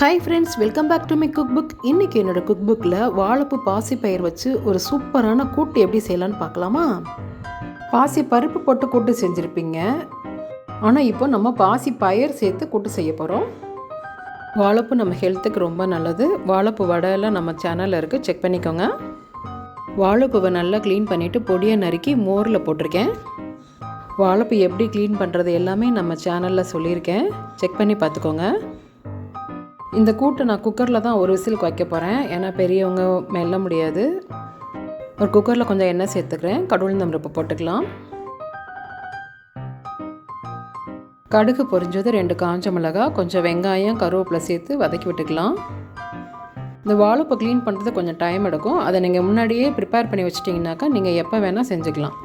Hi friends welcome back to my cook book இன்றைக்கி என்னோடய cook புக்கில் வாழைப்பு பாசி பயிர் வச்சு ஒரு சூப்பரான கூட்டு எப்படி செய்யலான்னு பார்க்கலாமா? பாசி பருப்பு போட்டு கூட்டு செஞ்சுருப்பீங்க. ஆனால் இப்போ நம்ம பாசி பயிர் சேர்த்து கூட்டு செய்ய போகிறோம் வாழைப்பு நம்ம ஹெல்த்துக்கு ரொம்ப நல்லது. வாழைப்பு வடையெல்லாம் நம்ம சேனலில் இருக்குது செக் பண்ணிக்கோங்க. வாழைப்பூவை நல்லா க்ளீன் பண்ணிவிட்டு பொடியை நறுக்கி மோரில் போட்டிருக்கேன். வாழைப்பு எப்படி க்ளீன் பண்ணுறது எல்லாமே நம்ம சேனலில் சொல்லியிருக்கேன். செக் பண்ணி பார்த்துக்கோங்க. இந்த கூட்டு நான் குக்கரில் தான் ஒரு விசிலுக்கு வைக்க போகிறேன் ஏன்னா பெரியவங்க மெல்ல முடியாது. ஒரு குக்கரில் கொஞ்சம் எண்ணெய் சேர்த்துக்கிறேன். கடவுள் பருப்பு போட்டுக்கலாம். கடுகு பொரிஞ்சது ரெண்டு காஞ்ச மிளகா கொஞ்சம் வெங்காயம் கருவேப்பிலை சேர்த்து வதக்கி விட்டுக்கலாம். இந்த வாழைப்பை க்ளீன் பண்ணுறது கொஞ்சம் டைம் எடுக்கும். அதை நீங்கள் முன்னாடியே ப்ரிப்பேர் பண்ணி வச்சிட்டிங்கனாக்கா நீங்கள் எப்போ வேணால் செஞ்சுக்கலாம்.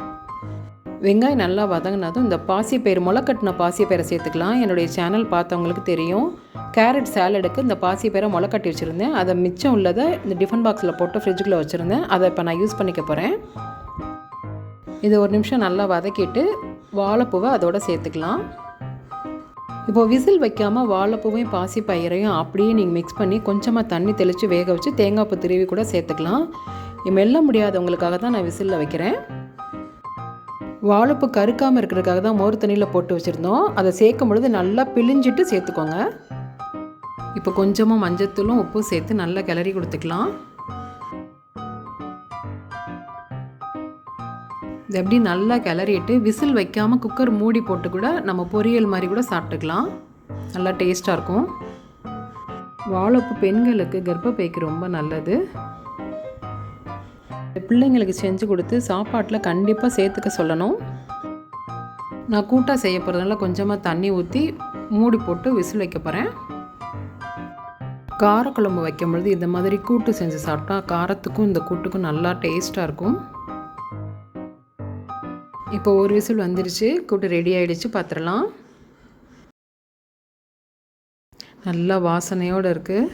வெங்காயம் நல்லா வதங்கினதும் இந்த பாசிப்பயிறு முளைக்கட்டின பாசிப்பயிரை சேர்த்துக்கலாம். என்னுடைய சேனல் பார்த்தவங்களுக்கு தெரியும். கேரட் சாலடுக்கு இந்த பாசிப்பயிரை முளைக்கட்டி வச்சுருந்தேன். அதை மிச்சம் உள்ளதை இந்த டிஃபன் பாக்ஸில் போட்டு ஃப்ரிட்ஜுக்குள்ளே வச்சுருந்தேன். அதை இப்போ நான் யூஸ் பண்ணிக்க போகிறேன் இது ஒரு நிமிஷம் நல்லா வதக்கிட்டு வாழைப்பூவை அதோட சேர்த்துக்கலாம். இப்போது விசில் வைக்காமல் வாழைப்பூவையும் பாசி பயிரையும் அப்படியே நீங்கள் மிக்ஸ் பண்ணி கொஞ்சமாக தண்ணி தெளித்து வேக வச்சு தேங்காய் பூ திருவி கூட சேர்த்துக்கலாம். மெல்ல முடியாதவங்களுக்காக தான் நான் விசிலில் வைக்கிறேன். வாழைப்பு கருக்காமல் இருக்கிறதுக்காக தான் மோர் தண்ணியில் போட்டு வச்சுருந்தோம். அதை சேர்க்கும் பொழுது நல்லா பிழிஞ்சிட்டு சேர்த்துக்கோங்க. இப்போ கொஞ்சமாக மஞ்சத்தூளும் உப்பும் சேர்த்து நல்லா கிளறி கொடுத்துக்கலாம். இது எப்படி நல்லா கிளறிட்டு விசில் வைக்காமல் குக்கர் மூடி போட்டு கூட நம்ம பொரியல் மாதிரி கூட சாப்பிட்டுக்கலாம். நல்லா டேஸ்ட்டாக இருக்கும். வாழைப்பு பெண்களுக்கு கர்ப்பப்பைக்கு ரொம்ப நல்லது. பிள்ளைங்களுக்கு செஞ்சு கொடுத்து சாப்பாட்டில் கண்டிப்பாக சேர்த்துக்க சொல்லணும். நான் கூட்டாக செய்ய போகிறதுனால கொஞ்சமாக தண்ணி ஊற்றி மூடி போட்டு விசில் வைக்க போகிறேன் காரக்குழம்பு வைக்கும் பொழுது இந்த மாதிரி கூட்டு செஞ்சு சாப்பிட்டா காரத்துக்கும் இந்த கூட்டுக்கும் நல்லா டேஸ்ட்டாக இருக்கும். இப்போ ஒரு விசில் வந்துருச்சு கூட்டு ரெடி ஆகிடுச்சு பார்த்துடலாம் நல்லா வாசனையோடு இருக்குது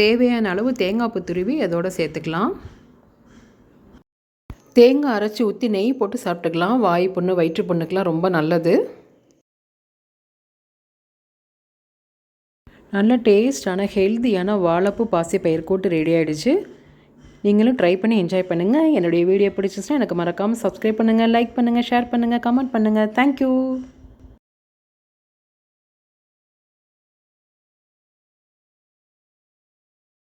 தேவையான அளவு தேங்காய் பூ துருவி அதோடு சேர்த்துக்கலாம். தேங்காய் அரைச்சி ஊற்றி நெய் போட்டு சாப்பிட்டுக்கலாம். வாய் புண்ணு வயிற்று புண்ணுக்கெலாம் ரொம்ப நல்லது. நல்ல டேஸ்டான ஹெல்த்தியான வாழைப்பூ பாசிப்பயிர் கூட்டு ரெடி ஆகிடுச்சு நீங்களும் ட்ரை பண்ணி என்ஜாய் பண்ணுங்கள் என்னுடைய வீடியோ பிடிச்சிச்சுன்னா எனக்கு மறக்காமல் சப்ஸ்கிரைப் பண்ணுங்கள் லைக் பண்ணுங்கள் ஷேர் பண்ணுங்கள் கமெண்ட் பண்ணுங்கள் தேங்க்யூ